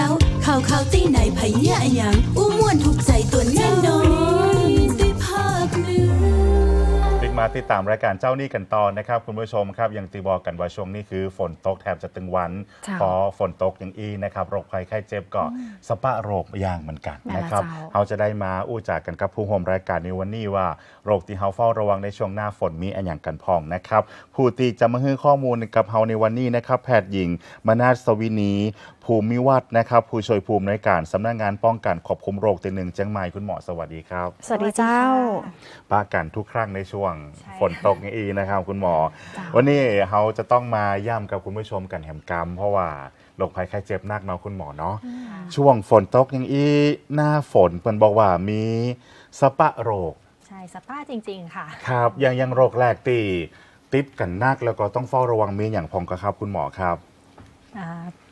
จ้าข่าวข่าวตีไหนไผเนี่ยอะหยังอู้ม่วนถูกใจตัวแน่นอน มาติดตามรายการเจ้าหนี้กันตอนนะครับ คุณผู้ชมครับยังตีบอกกันว่าช่วงนี้คือฝนตกแทบจะตึงวันจ้าพอฝนตกอย่างอีนะครับโรคภัยไข้เจ็บก็สปะโรคอย่างเหมือนกันนั่นแหละนะครับเจ้าเราจะได้มาอู้จากกันกับผู้ห่มรายการในวันนี้ว่าโรคที่เฮาเฝ้าระวังในช่วงหน้าฝนมีอันอย่างกันพองนะครับผู้ที่จะมาให้ข้อมูลกับเฮาในวันนี้นะครับแพทย์หญิง มนาถสวินีภูมิวัฒน์นะครับผู้ช่วยภูมิในวยการสำนักงานป้องกันควบคุมโรคตีหนึ่งเชียงใหม่คุณหมอสวัสดีครับ สวัสดีเจ้าป้ากันทุกครั้งในช่วงใช่ฝนตกอย่างอีนะครับ คุณหมอ จ้าวันนี้เราจะต้องมาย่ำกับคุณผู้ชมกันแหมกรรม เพราะว่าโรคภัยไข้เจ็บหนักเนาะคุณหมอเนาะช่วงฝนตกอย่างอีหน้าฝนเพิ่นบอกว่ามีสปะโรคใช่สปาจริง ๆ ค่ะ ครับยังยังโรคแรกตีติดกันนักแล้วก็ต้องเฝ้าระวังมีอย่างพองกระครับ คุณหมอครับอ่า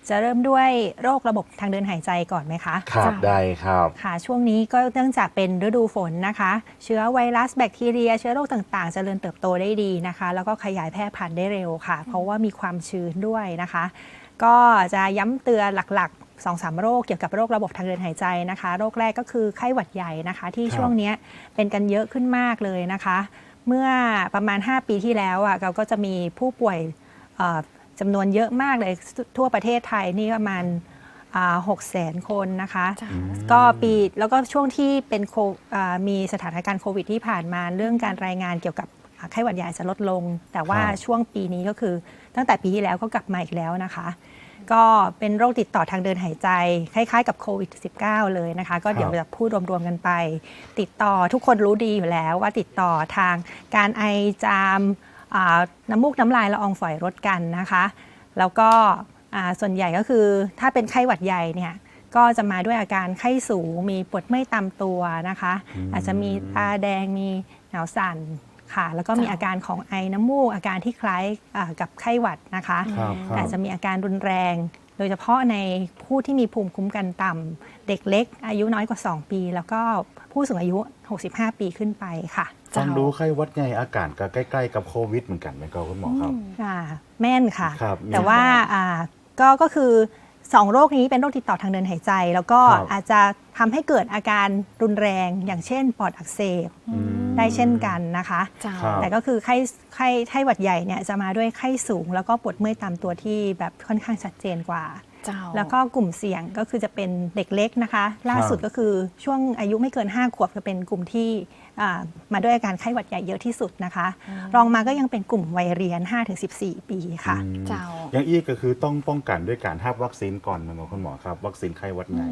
จะเริ่มด้วยโรคระบบทางเดินหายใจก่อนไหมคะครับจ้ะได้ครับค่ะ ช่วงนี้ก็เนื่องจากเป็นฤดูฝนนะคะ เชื้อไวรัสแบคทีเรีย เชื้อโรคต่างๆจเจริญเติบโตได้ดีนะคะ แล้วก็ขยายแพร่พันธุ์ได้เร็วค่ะ เพราะว่ามีความชื้นด้วยนะคะ ก็จะย้ำเตือนหลักๆ2อสโรคเกี่ยวกับโรคระบบทางเดินหายใจนะคะ โรคแรกก็คือไข้หวัดใหญ่นะคะ ที่ครับช่วงเนี้ยเป็นกันเยอะขึ้นมากเลยนะคะ เมื่อประมาณ 5 ปีที่แล้วอะเราก็จะมีผู้ป่วยเอ่อ จำนวนเยอะมากเลยทั่วประเทศไทยนี่ประมาณหกแสนคนนะคะจ้าก็ปีแล้วก็ช่วงที่เป็นโคอ่ามีสถานการณ์โควิดที่ผ่านมาเรื่องการรายงานเกี่ยวกับอ่าไข้หวัดใหญ่จะลดลง แต่ว่าครับช่วงปีนี้ก็คือตั้งแต่ปีที่แล้วก็กลับมาอีกแล้วนะคะ ก็เป็นโรคติดต่อทางเดินหายใจ คล้ายๆกับโควิด -19 เลยนะคะ ก็เดี๋ยวจะพูดรวมๆกันไป ติดต่อทุกคนรู้ดีอยู่แล้วว่าติดต่อทางการไอจามอ่า น้ำมูกน้ำลายละอองฝอยรดกันนะคะ แล้วก็อ่าส่วนใหญ่ก็คือถ้าเป็นไข้หวัดใหญ่เนี่ยก็จะมาด้วยอาการไข้สูง มีปวดเมื่อยตามตัวนะคะ อาจจะมีตาแดงมีหนาวสั่นค่ะ แล้วก็มีจ้ะอาการของไอน้ำมูกอาการที่คล้ายอ่ากับไข้หวัดนะคะครับคแต่รับจะมีอาการรุนแรง โดยเฉพาะในผู้ที่มีภูมิคุ้มกันต่ำเด็กเล็ก อายุน้อยกว่า 2 ปี แล้วก็ผู้สูงอายุ 65 ปีขึ้นไปค่ะฟังดูไข้หวัดใหญ่อากาศก็ใกล้ ๆ กับโควิดเหมือนกันไหมครับคุณหมอครับค่ะแม่นค่ะครับแต่ว่าอ่าก็ก็คือสองโรคนี้เป็นโรคติดต่อทางเดินหายใจ แล้วก็ครับอาจจะทำให้เกิดอาการรุนแรง อย่างเช่น ปอดอักเสบอืม ได้เช่นกันนะคะเจ้าครับแต่ก็คือไข้ไข้ไข้หวัดใหญ่เนี่ยจะมาด้วยไข้สูง แล้วก็ปวดเมื่อยตามตัวที่แบบค่อนข้างชัดเจนกว่าเจ้าแล้วก็กลุ่มเสี่ยงก็คือจะเป็นเด็กเล็กนะคะ ล่าสุดก็คือช่วงอายุไม่เกิน 5 ขวบจะเป็นกลุ่มที่อ่ามาด้วยอาการไข้หวัดใหญ่เยอะที่สุดนะคะ รองมาก็ยังเป็นกลุ่มวัยเรียน 5-14 ปีค่ะอืมเจ้าอย่างอีกก็คือต้องป้องกันด้วยการทับวัคซีนก่อนนะคุณหมอครับ วัคซีนไข้หวัดใหญ่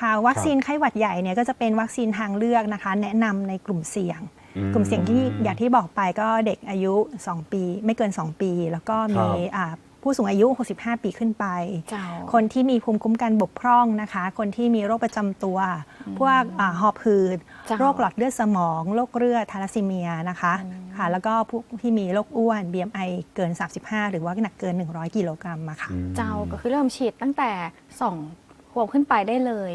ค่ะ วัคซีนไข้หวัดใหญ่เนี่ยก็จะเป็นวัคซีนทางเลือกนะคะ แนะนำในกลุ่มเสี่ยงอืมกลุ่มเสี่ยงที่อย่างที่บอกไปก็เด็กอายุ 2 ปี ไม่เกิน 2 ปี แล้วก็มีครับอ่าผู้สูงอายุ 65 ปีขึ้นไปเจ้าคนที่มีภูมิคุ้มกันบกพร่องนะคะ คนที่มีโรคประจำตัว พวกอ่าหอบหืดเจ้าโรคหลอดเลือดสมอง โรคเลือดทาลัสซีเมียนะคะ ค่ะ แล้วก็ผู้ที่มีโรคอ้วน BMI เกิน 35 หรือว่าหนักเกิน 100 กิโลกรัมอะค่ะ เจ้าก็คือเริ่มฉีดตั้งแต่สองข วบขึ้นไปได้เลย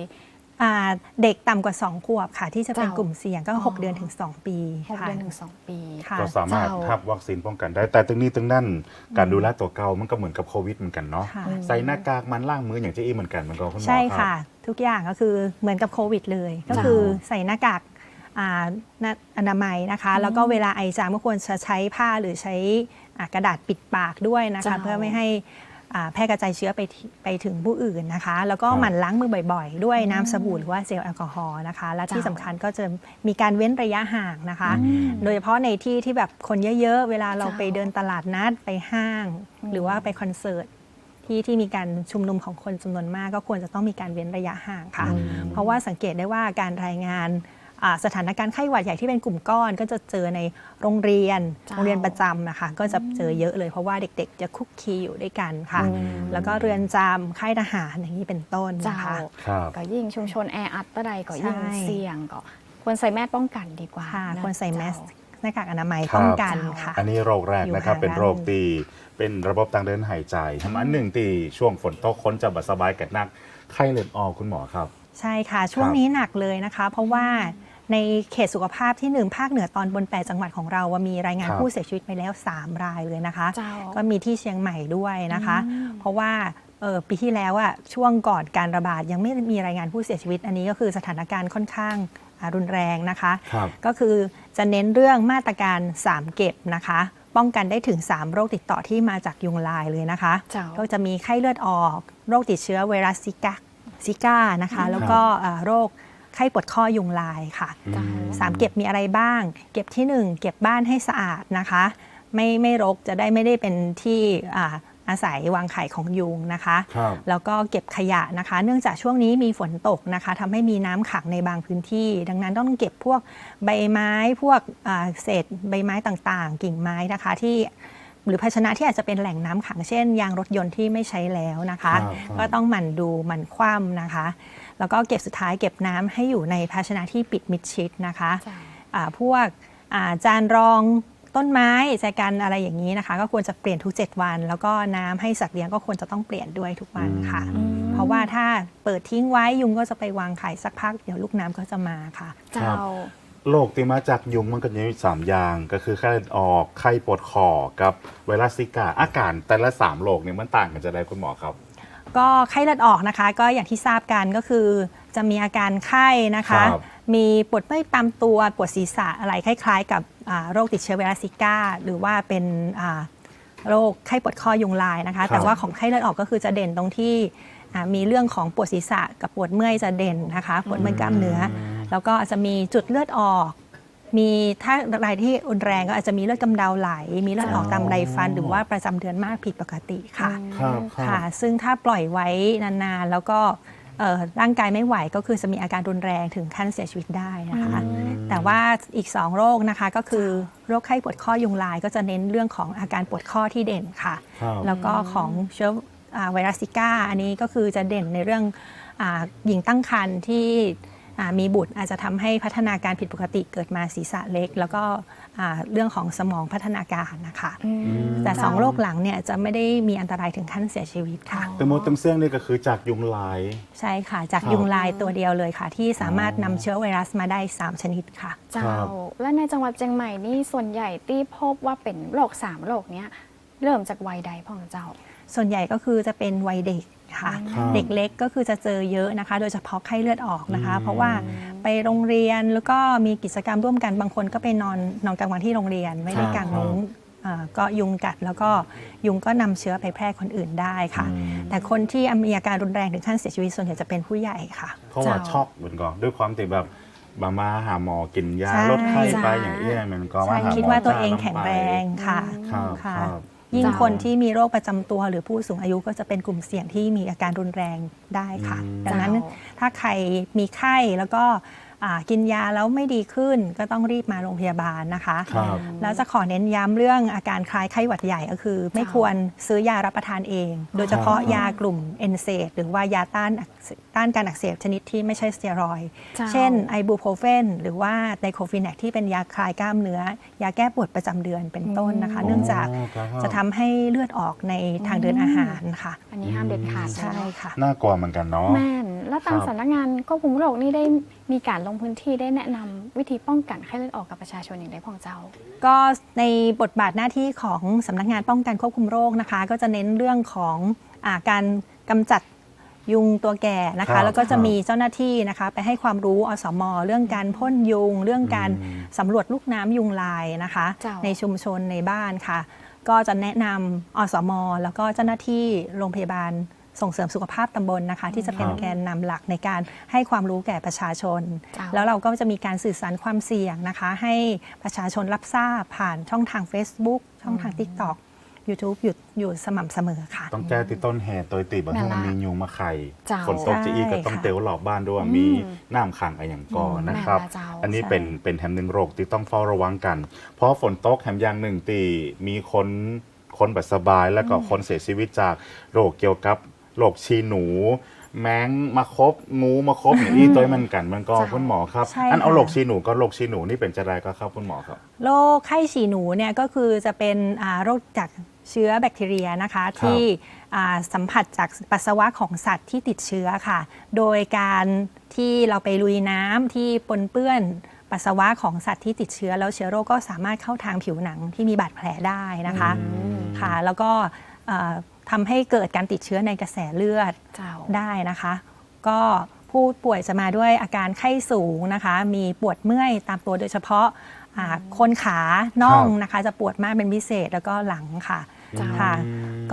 อ่าเด็กต่ำกว่า 2 ขวบค่ะ ที่จะเป็นเจ้ากลุ่มเสี่ยงก็อ๋อ6เดือนถึง 2 ปีหกค่ะ เดือนถึงสองปี ค่ะ ก็สามารถเจ้า ทับวัคซีนป้องกันได้ แต่ตรงนี้ตรงนั้นการดูแลตัวเก่ามันก็เหมือนกับโควิดเหมือนกันเนาะค่ะ ใส่หน้ากากมันล่างมืออย่างเจ๊อีเหมือนกันมันก็คุณหมอใช่รับค่ะ ทุกอย่างก็คือเหมือนกับโควิดเลย ก็คือใส่หน้ากากอ่าหน้าอนามัยนะคะ แล้วก็เวลาไอจามก็ควรจะใช้ผ้าหรือใช้อ่ากระดาษปิดปากด้วยนะคะ เจ้า เพื่อไม่ให้อ่า แพร่กระจายเชื้อไปที่ไปถึงผู้อื่นนะคะ แล้วก็ครับหมั่นล้างมือบ่อยๆ ด้วยน้ำสบู่หรือว่าเจลแอลกอฮอล์นะคะ และที่เจ้าสำคัญก็จะมีการเว้นระยะห่างนะคะอืมโดยเฉพาะในที่ที่แบบคนเยอะๆ เวลาเราเจ้าไปเดินตลาดนัดไปห้าง หรือว่าไปคอนเสิร์ตที่ที่มีการชุมนุมของคนจำนวนมาก ก็ควรจะต้องมีการเว้นระยะห่างค่ะอืมเพราะว่าสังเกตได้ว่าการรายงานอ่า สถานการณ์ไข้หวัดใหญ่ที่เป็นกลุ่มก้อน ก็จะเจอในโรงเรียนเจ้าโรงเรียนประจำนะคะ ก็จะเจอเยอะเลยเพราะว่าเด็กๆ จะคุกคีอยู่ด้วยกันค่ะอืมแล้วก็เรือนจำค่ายทหารอย่างนี้เป็นต้นเจ้านะคะครับก็ยิ่งชุมชนแออัดตะใดก็ยิ่งใช่เสี่ยงก็ควรใส่แมสป้องกันดีกว่าค่ะนะควรใส่แมสเจ้าหน้ากากอนามัยครับป้องกันเจ้าค่ะ อันนี้โรคแรกนะครับอยู่ห่างเป็นโรคตีเป็นระบบทางเดินหายใจทำอันหนึ่งตีช่วงฝนตกคนจะบัดสบายกันนักไข้เลือดออกคุณหมอครับ ใช่ค่ะช่วงนี้หนักเลยนะคะ เพราะว่า ในเขตสุขภาพที่หนึ่งภาคเหนือตอนบน 8 จังหวัดของเราว่ามีรายงานครับผู้เสียชีวิตไปแล้ว 3 รายเลยนะคะเจ้าก็มีที่เชียงใหม่ด้วยนะคะอืมเพราะว่าเออปีที่แล้วอะช่วงก่อนการระบาดยังไม่มีรายงานผู้เสียชีวิต อันนี้ก็คือสถานการณ์ค่อนข้างอ่ารุนแรงนะคะครับก็คือจะเน้นเรื่องมาตรการ 3 เก็บนะคะ ป้องกันได้ถึง 3 โรคติดต่อที่มาจากยุงลายเลยนะคะเจ้าก็จะมีไข้เลือดออก โรคติดเชื้อไวรัสซิกาซิก้านะคะ แล้วก็อ่าโรค ไข้ปวดข้อยุงลายค่ะเจ้าสามเก็บมีอะไรบ้าง เก็บที่หนึ่งเก็บบ้านให้สะอาดนะคะ ไม่ไม่รกจะได้ไม่ได้เป็นที่อ่าอาศัยวางไข่ของยุงนะคะครับแล้วก็เก็บขยะนะคะ เนื่องจากช่วงนี้มีฝนตกนะคะทำให้มีน้ำขังในบางพื้นที่ ดังนั้นต้องเก็บพวกใบไม้พวกอ่าเศษใบไม้ต่างๆ กิ่งไม้นะคะที่หรือภาชนะที่อาจจะเป็นแหล่งน้ำขังเช่น ยางรถยนต์ที่ไม่ใช้แล้วนะคะครับครับก็ต้องหมั่นดูหมั่นคว่ำนะคะ แล้วก็เก็บสุดท้ายเก็บน้ำให้อยู่ในภาชนะที่ปิดมิดชิดนะคะเจ้าอ่าพวกอ่าจานรองต้นไม้แจกันอะไรอย่างนี้นะคะ ก็ควรจะเปลี่ยนทุก 7 วัน แล้วก็น้ำให้สัตว์เลี้ยงก็ควรจะต้องเปลี่ยนด้วยทุกวันค่ะอืมเพราะว่าถ้าเปิดทิ้งไว้ยุงก็จะไปวางไข่สักพักเดี๋ยวลูกน้ำก็จะมาค่ะ เจ้าโรคที่มาจากยุงมันก็จะมีสามอย่าง ก็คือไข้เลือดออกไข้ปวดคอกับไวรัสซิกาอาการแต่ละสามโรคเนี่ยมันต่างกันจะได้คุณหมอครับ ก็ไข้เลือดออกนะคะ ก็อย่างที่ทราบกันก็คือ จะมีอาการไข้นะคะ ครับ มีปวดเมื่อยตามตัวปวดศีรษะอะไรคล้าย ๆ กับอ่าโรคติดเชื้อไวรัสซิก้า หรือว่าเป็นอ่าโรคไข้ปวดข้อยุงลายนะคะ แต่ว่าของไข้เลือดออกก็คือจะเด่นตรงที่อ่ามีเรื่องของปวดศีรษะกับปวดเมื่อยจะเด่นนะคะ ปวดเมื่อยกล้ามเนื้ออแล้วก็อาจจะมีจุดเลือดออก มีถ้ารายที่รุนแรงก็อาจจะมีเลือดกำเดาไหล มีเลือดออกตามไรฟัน หรือว่าประจำเดือนมากผิดปกติค่ะครับครัค่ะบซึ่งถ้าปล่อยไว้นานๆ แล้วก็เอ่อร่างกายไม่ไหวก็คือจะมีอาการรุนแรงถึงขั้นเสียชีวิตได้นะคะ แต่ว่าอีก 2 โรคนะคะก็คือโรคไข้ปวดข้อยุงลายก็จะเน้นเรื่องของอาการปวดข้อที่เด่นค่ะครับแล้วก็ของเชื้ออ่าไวรัสซิก้าอันนี้ก็คือจะเด่นในเรื่องอาหญิงตั้งครรภ์ที่อ่า มีบุตรอาจจะทำให้พัฒนาการผิดปกติเกิดมาศีรษะเล็ก แล้วก็อ่าเรื่องของสมองพัฒนาการนะคะ แต่สองโรคหลังเนี่ยจะไม่ได้มีอันตรายถึงขั้นเสียชีวิตค่ะเต็มโมเต็มเสี้ยงนี่ก็คือจากยุงลาย ใช่ค่ะ จากครับยุงลายตัวเดียวเลยค่ะ ที่สามารถอ๋อนำเชื้อไวรัสมาได้ 3 ชนิดค่ะ เจ้าครับและในจังหวัดเชียงใหม่นี่ส่วนใหญ่ที่พบว่าเป็นโรคสามโรคเนี้ยเริ่มจากวัยใดพ่องเจ้า ส่วนใหญ่ก็คือจะเป็นวัยเด็กค่ะครับเด็กเล็กก็คือจะเจอเยอะนะคะ โดยเฉพาะไข้เลือดออกนะคะ อืม เพราะว่าไปโรงเรียนแล้วก็มีกิจกรรมร่วมกันบางคนก็ไปนอนนอนกลางวันที่โรงเรียนไม่ได้กางมุ้งเอ่อก็ยุงกัดแล้วก็ยุงก็นำเชื้อไปแพร่คนอื่นได้ค่ะ อืม แต่คนที่มีอาการรุนแรงถึงขั้นเสียชีวิตส่วนใหญ่จะเป็นผู้ใหญ่ค่ะ เพราะว่าเจ้าช็อกเหมือนกันด้วยความที่แบบบามาหาหมอกินยาใช่ ลดไข้ไปใช่อย่างเอี้ยมันก็ใช่มาหาหมอคิดว่าตัวเองจ้แข็งแรงค่ะครับค่ะ ครับ ยิ่งเจ้าคนที่มีโรคประจำตัว หรือผู้สูงอายุก็จะเป็นกลุ่มเสี่ยงที่มีอาการรุนแรงได้ค่ะอืมดังนั้นเจ้าถ้าใครมีไข้แล้วก็อ่า กินยาแล้วไม่ดีขึ้นก็ต้องรีบมาโรงพยาบาลนะคะครับแล้วจะขอเน้นย้ำเรื่องอาการคล้ายไข้หวัดใหญ่ก็คือ ไม่ควรซื้อยารับประทานเอง โดยเฉพาะครับยากลุ่มเอนเซดหรือว่ายาต้านอักเสบต้านการอักเสบชนิดที่ไม่ใช่สเตียรอยด์เจ้าเช่นไอบูโพรเฟนหรือว่าไดโคฟินแนกที่เป็นยาคลายกล้ามเนื้อ ยาแก้ปวดประจำเดือนเป็นต้นนะคะอืมเนื่องจากอ๋อครับจะทำให้เลือดออกในทางเดินอาหารค่ะ อันนี้ห้ามเด็ดขาดเลยใช่เนาะค่ะน่ากลัวเหมือนกันเนาะแม่นแล้วทางครับสำนักงานควบคุมโรคนี่ได้มีการลงพื้นที่ได้แนะนำวิธีป้องกันไข้เลือดออกกับประชาชนอย่างไรพ่องเจ้า ก็ในบทบาทหน้าที่ของสำนักงานป้องกันควบคุมโรคนะคะ ก็จะเน้นเรื่องของอาการกำจัดยุงตัวแก่นะครัคะบแล้วก็จะครับมีเจ้าหน้าที่นะคะ ไปให้ความรู้อสม เรื่องการพ่นยุง เรื่องการอืมสำรวจลูกน้ำยุงลายนะคะเจ้าในชุมชนในบ้านค่ะ ก็จะแนะนำอสม แล้วก็เจ้าหน้าที่โรงพยาบาล ส่งเสริมสุขภาพตำบลนะคะ ที่จะเป็นครับแกนนำหลักในการให้ความรู้แก่ประชาชนเจ้าแล้วเราก็จะมีการสื่อสารความเสี่ยงนะคะ ให้ประชาชนรับทราบผ่านช่องทาง Facebook ช่องทาง TikTok YouTube อยู่อยู่สม่ำเสมอค่ะ ต้องแก้ที่ต้นเหตุโดยติบางทีมันนั่นล่ะมียุงมาไข่เจ้าฝนตกจะอีกก็ต้องใช่ค่ะเตียวหลอบบ้านด้วยอืมมีน้ำขังอะไรอย่างก่อนนะครับแม่นละเจ้าอันนี้ใช่เป็นเป็นแฮมหนึ่งโรคที่ต้องเฝ้าระวังกัน เพราะฝนตกแฮมอย่างหนึ่งตีมีคนคนแบบสบายแล้วก็คนเสียชีวิตจากโรคเกี่ยวกับ โรคชีหนู แมงมาคบงูมาคบอย่างนี้ตัวมันกันมันก็เจ้าคุณหมอครับใช่อันเอาค่ะ โรคชีหนูก็โรคชีหนูนี่เป็นจะไรก็ครับคุณหมอครับ โรคไข้ฉี่หนูเนี่ยก็คือจะเป็นอ่าโรคจากเชื้อแบคทีเรียนะคะที่อ่าสัมผัสจากปัสสาวะของสัตว์ที่ติดเชื้อค่ะ โดยการที่เราไปลุยน้ำที่ปนเปื้อนปัสสาวะของสัตว์ที่ติดเชื้อ แล้วเชื้อโรคก็สามารถเข้าทางผิวหนังที่มีบาดแผลได้นะคะค่ะแล้วก็เอ่อ ทำให้เกิดการติดเชื้อในกระแสเลือดเจ้า ได้นะคะ ก็ผู้ป่วยจะมาด้วยอาการไข้สูงนะคะ มีปวดเมื่อยตามตัวโดยเฉพาะอ่าคนขาน่องนะคะ จะปวดมากเป็นพิเศษแล้วก็หลังค่ะจ้า ค่ะ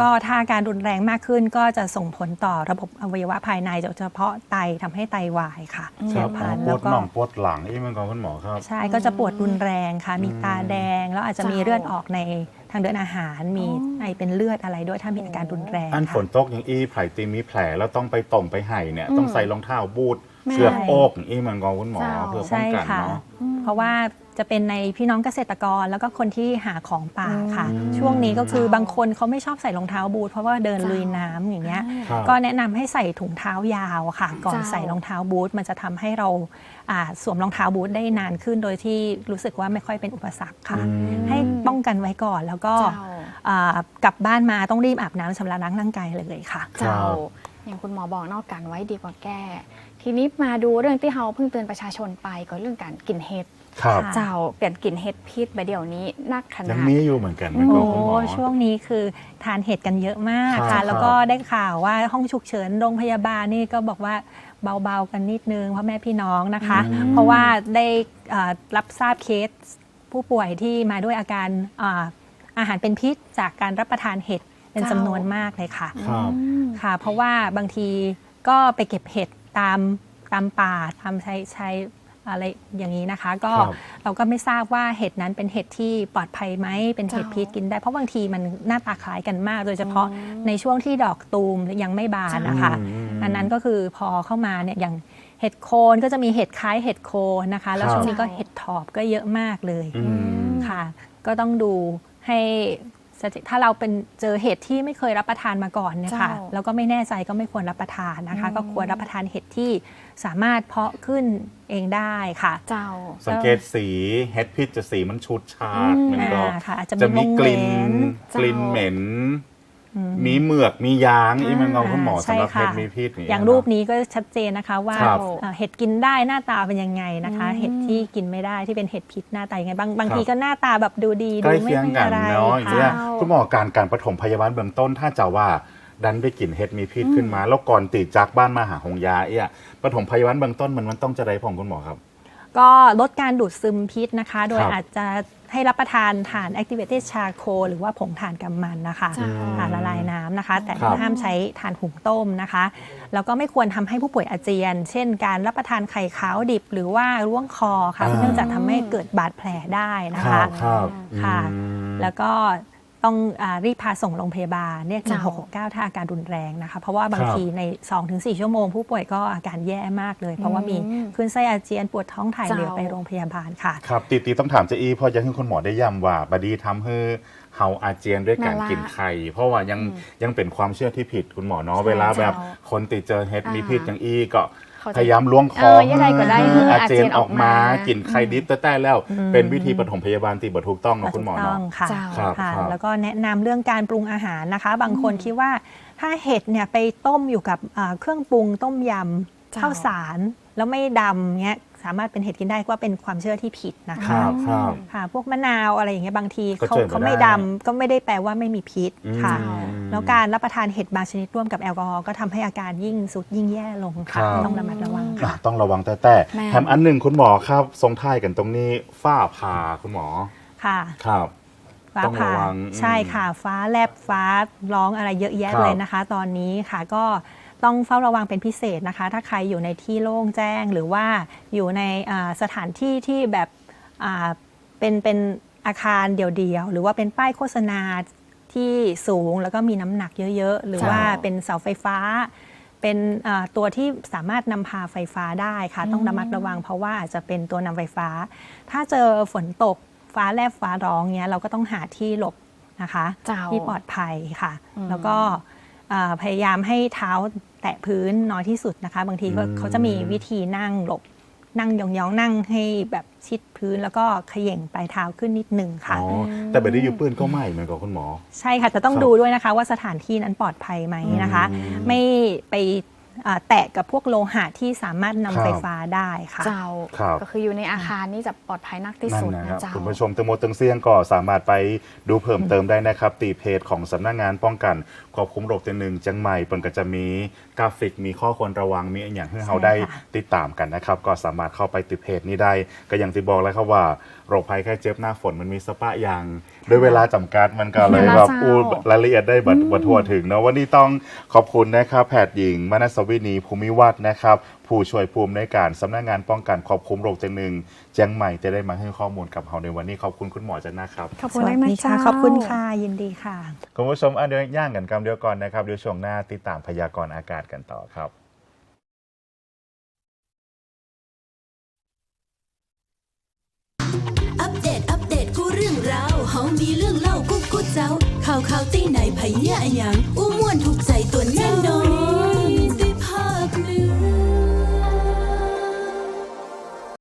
ก็ถ้าอาการรุนแรงมากขึ้นก็จะส่งผลต่อระบบอวัยวะภายในโดยเฉพาะไตทำให้ไตวายค่ะอืมครับเฉียบพลันปแล้ววดก็น่องปวดหลังอีมันก็คุณหมอครับ ใช่ก็จะปวดรุนแรงค่ะ มีตาแดง แล้วอาจจะมีเจ้าเลือดออกในทางเดินอาหาร มีอ๋อไอเป็นเลือดอะไรด้วยถ้ามีอาการรุนแรงอันฝนค่ะตกอย่างอีไผ่ตีมีแผลแล้วต้องไปต่อมไปไห่เนี่ยต้องใส่รองเท้าบูทแม่ เสือกโอกอีมันก็คุณหมอเจ้า เพื่อป้องใช่กันค่ะ เนาะ เพราะว่า จะเป็นในพี่น้องเกษตรกรแล้วก็คนที่หาของป่าค่ะ อืมช่วงนี้ก็คือเจ้าบางคนเขาไม่ชอบใส่รองเท้าบูทเพราะว่าเดินลุยน้ำอย่างเงี้ย ครับ ก็แนะนำให้ใส่ถุงเท้ายาวค่ะ ก่อนเจ้าใส่รองเท้าบูทมันจะทำให้เราอ่าสวมรองเท้าบูทได้นานขึ้น โดยที่รู้สึกว่าไม่ค่อยเป็นอุปสรรคค่ะ อืม ให้ป้องกันไว้ก่อนแล้วก็เจ้า อ่ากลับบ้านมาต้องรีบอาบน้ำชำระล้างร่างกายเลยค่ะ เจ้า อย่างคุณหมอบอกนอกกันไว้ดีกว่าแก้ ทีนี้มาดูเรื่องที่เราเพิ่งเตือนประชาชนไปก็เรื่องการกินเห็ดครับค่ะเจ้าเปลี่ยนกินเห็ดพิษไปเดี๋ยวนี้นักขยันางดมีอยู่เหมือนกันมันก็โอ้คุณหมอช่วงนี้คือทานเห็ดกันเยอะมากครัค่ะบแล้วก็ได้ข่าวว่าห้องฉุกเฉินโรงพยาบาลนี่ก็บอกว่าเบาๆกันนิดนึงพ่อแม่พี่น้องนะคะอืมเพราะว่าได้เอ่อรับทราบเคสผู้ป่วยที่มาด้วยอาการอ่าอาหารเป็นพิษจากการรับประทานเห็ดเป็นเจ้าจำนวนมากเลยค่ะครับอืมค่ะ เพราะว่าบางทีก็ไปเก็บเห็ด ตามตามป่าตามชายชายอะไรอย่างนี้นะคะ ก็ครับ เราก็ไม่ทราบว่าเห็ดนั้นเป็นเห็ดที่ปลอดภัยไหมเป็นเห็ดเจ้าพิษกินได้เพราะบางทีมันหน้าตาคล้ายกันมาก โดยเฉพาะอืมในช่วงที่ดอกตูมยังไม่บานนะคะอืมอันนั้นก็คือพอเข้ามาเนี่ยอย่างเห็ดโคนก็จะมีเห็ดคล้ายเห็ดโคนนะคะ แล้วครับช่วงนี้ก็เห็ดถอบก็เยอะมากเลย อืม ค่ะ ก็ต้องดูให้สติ ถ้าเราเป็นเจอเห็ดที่ไม่เคยรับประทานมาก่อนเนี่ยค่ะเจ้าแล้วก็ไม่แน่ใจก็ไม่ควรรับประทานนะคะอืมก็ควรรับประทานเห็ดที่สามารถเพาะขึ้นเองได้ค่ะ เจ้า สังเกตสีเฮ็ดพิษจะสีมันชุดชาดอืมมันก็อ่าค่ะอาจจะจะมีมีกลิ่นวงแหวนกลิ่นเหม็นอื มมีเหมือกมียางอีมันก็คุณหมอใช่สำหรับค่ะเฮ็ดมีพิษอย่างรูปนี้ก็ชัดเจนนะคะว่าครับเอ่อเห็ดกินได้หน้าตาเป็นยังไงนะคะอืมเห็ดที่กินไม่ได้ที่เป็นเห็ดพิษหน้าตายังไงบางบางครับทีก็หน้าตาแบบดูดีใกดูล้ไม่เคียงไม่กันอะไรเนาะอย่างเงี้ยเจ้าคุณหมอการการปฐมพยาบาลเบื้องต้นถ้าจะว่าดันไปกินเฮ็ดมีพิษขึ้นมา แล้วก่อนตีจากบ้านมาหาหงยาเอี้ยปฐมพยาบาลเบื้องต้นมันมันต้องจะได้ของคุณหมอครับ ก็ลดการดูดซึมพิษนะคะ โดยครับอาจจะ ให้รับประทานถ่าน activated charcoal หรือว่าผงถ่านกำมันนะคะเจ้าถ่านละลายน้ำนะคะ แต่ครับห้ามใช้ถ่านหุงต้มนะคะ แล้วก็ไม่ควรทำให้ผู้ป่วยอาเจียน เช่น การรับประทานไข่ขาวดิบ หรือว่าร่วงคอค่ะอ่า เนื่องจากทำให้เกิดบาดแผลได้นะคคะรับครับค่ะ อืม แล้วก็ ต้องอารีบพาส่งโรงพยาบาลเรียกเจ้า1669ถ้าอาการรุนแรงนะคะ เพราะว่าบางครับทีใน 2-4 ชั่วโมง ผู้ป่วยก็อาการแย่มากเลย เพราะว่ามีอืมคลื่นไส้อาเจียนปวดท้องถ่ายเหลวเจ้าไปโรงพยาบาลค่ะ ครับตีตีต้องถามเจอีเพราะอยังให้คุณหมอได้ย้ำว่าบดีทำให้เฮาอาเจียนด้วยการนั่นละกินไข่เพราะว่ายังอืมยังเป็นความเชื่อที่ผิดคุณหมอเนาะใช่เวลาแบบเจ้าคนติดเจอเฮ็ดมีอ่าพิษอย่างอีก็เขาจะ พยายามล้วงคเอออยังไงก็ได้ให้ให้อาอาเจีเจียยนนออออกกมามากินไข่ดิบแต่ๆแล้วอืมเป็นวิธีปฐมพยาบาลที่บ่ถูกต้องนะคุณหมอถูกต้อเนาะงค่ะเจ้าครับค่ะครับแล้วก็แนะนำเรื่องการปรุงอาหารนะคะ บางคนอืมคิดว่าถ้าเห็ดเนี่ยไปต้มอยู่กับอ่าเครื่องปรุงต้มยำเจ้าข้าวสารแล้วไม่ดำเงี้ย สามารถเป็นเห็ดกินได้ก็เป็นความเชื่อที่ผิดนะคคะรับครับ ค่ะ พวกมะนาวอะไรอย่างเงี้ยบางทีก็เขาเจอไม่เขาไม่ได้ ดำก็ไม่ได้แปลว่าไม่มีพิษค่ะ อืม แล้วการรับประทานเห็ดบางชนิดร่วมกับแอลกอฮอล์ก็ทำให้อาการยิ่งสุดยิ่งแย่ลงค่ะ ครับ ต้องระมัดระวังอะค่ะต้องระวังแต่แต่แม่ แถมอันหนึ่งคุณหมอครับทรงท้ายกันตรงนี้ฝ้าผ่าคุณหมอค่ะ ครับ ฟ้าต้องระผ่าวังใช่ค่ะ ฟ้าแลบฟ้าร้องอะไรเยอะแยะครับเลยนะคะ ตอนนี้ค่ะก็ ต้องเฝ้าระวังเป็นพิเศษนะคะ ถ้าใครอยู่ในที่โล่งแจ้งหรือว่าอยู่ในอ่าสถานที่ที่แบบอ่าเป็นเป็นอาคารเดี่ยวๆ หรือว่าเป็นป้ายโฆษณาที่สูงแล้วก็มีน้ำหนักเยอะๆ หรือว่าเป็นเสาไฟฟ้า เป็นอ่าตัวที่สามารถนำพาไฟฟ้าได้ค่ะ ต้องระมัดระวังเพราะว่าอาจจะเป็นตัวนำไฟฟ้า ถ้าเจอฝนตกฟ้าแลบฟ้าร้องเนี้ยเราก็ต้องหาที่หลบนะคะเจ้าที่ปลอดภัยค่ะอืมแล้วก็เอ่อพยายามให้เท้า แตะพื้นน้อยที่สุดนะคะ บางทีก็อืมเขาจะมีวิธีนั่งหลบนั่งยองๆนั่งให้แบบชิดพื้นแล้วก็เขย่งปลายเท้าขึ้นนิดหนึ่งค่ะอ๋อแต่แบบนี้อยู่ปืนก็ไม่เหมือนกับคุณหมอ ใช่ค่ะแต่ต้องครับดูด้วยนะคะว่าสถานที่นั้นปลอดภัยไหมนะคะอืมไม่ไปอ่า แตะกับพวกโลหะที่สามารถนำครับไฟฟ้าได้ค่ะ เจ้า ครับ ก็คืออยู่ในอาคารนี่จะปลอดภัยนักที่นั่สุนดนะนะครับเจ้า คุณผู้ชมตึงโมตึงเสียงก็สามารถไปดูเพิ่มเติมได้นะครับ ตีเพจของสำนักงานป้องกันควบคุมโรคที่หนึ่งจังใหม่เปิ่นก็จะมีกราฟิกมีข้อควรระวังมีอนอย่างให้เราใช่ได้ค่ะ ติดตามกันนะครับ ก็สามารถเข้าไปติดเพจนี้ได้ ก็อย่างที่บอกแล้วครับว่าโรคภัยแค่เจ็บหน้าฝนมันมีสปะอย่างด้วยเวลาจำกัดมันก็เลยแบบเวลาเศร้าอู้รายละเอียดได้บัดบัดทั่วถึงเนอะวันนี้ต้องขอบคุณนะครับแพทย์หญิงมนัสวินีภูมิวัฒน์นะครับ ผู้ช่วยภูมิในการสำนักงานป้องกันควบคุมโรคจังหนึ่งเจียงใหม่จะได้มาให้ข้อมูลกับเราในวันนี้ขอบคุณคุณหมอจันนะครับ ขอบสคุณวัสมากดีนะค่ะเจ้าขอบคุณค่ะ ยินดีค่ะ คุณผู้ชมอันเดียวย่างกันกำเดียวก่อนนะครับเดี๋ยวช่วงหน้าติดตามพยากรณ์อากาศกันต่อครับอัปเดตอัปเดตกูเรื่องราวเฮามีเรื่องเล่ากูกูเจ้าข่าวข่าวตีไหนไผเหี้ยอะหยังอู้ม่วนถูกใจตัวแน่นอน